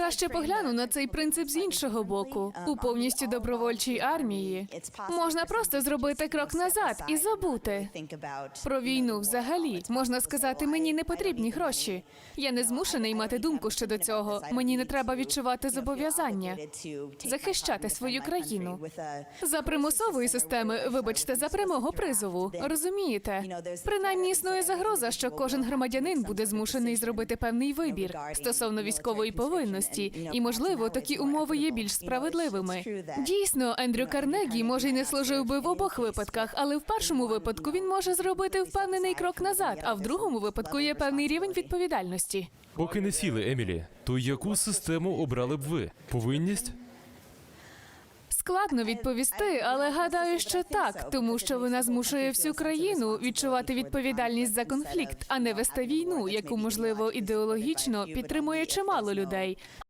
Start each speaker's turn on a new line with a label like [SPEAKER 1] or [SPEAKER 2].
[SPEAKER 1] краще погляну на цей принцип з іншого боку. У повністю добровольчій армії можна просто зробити крок назад і забути. Про війну взагалі можна сказати, мені не потрібні гроші. Я не змушений мати думку щодо цього. Мені не треба відчувати зобов'язання захищати свою країну. За примусової системи, вибачте, за прямого призову. Розумієте? Принаймні існує загроза, що кожен громадянин буде змушений зробити певний вибір стосовно військової повинності, і можливо такі умови є більш справедливими. Дійсно, Ендрю Карнегі може й не служив би в обох випадках, але в першому випадку він може зробити впевнений крок назад, а в другому випадку є певний рівень відповідальності.
[SPEAKER 2] Поки не сіли, Емілі, то яку систему обрали б ви? Повинність?
[SPEAKER 1] Складно відповісти, але гадаю, що так, тому що вона змушує всю країну відчувати відповідальність за конфлікт, а не вести війну, яку можливо ідеологічно підтримує чимало людей.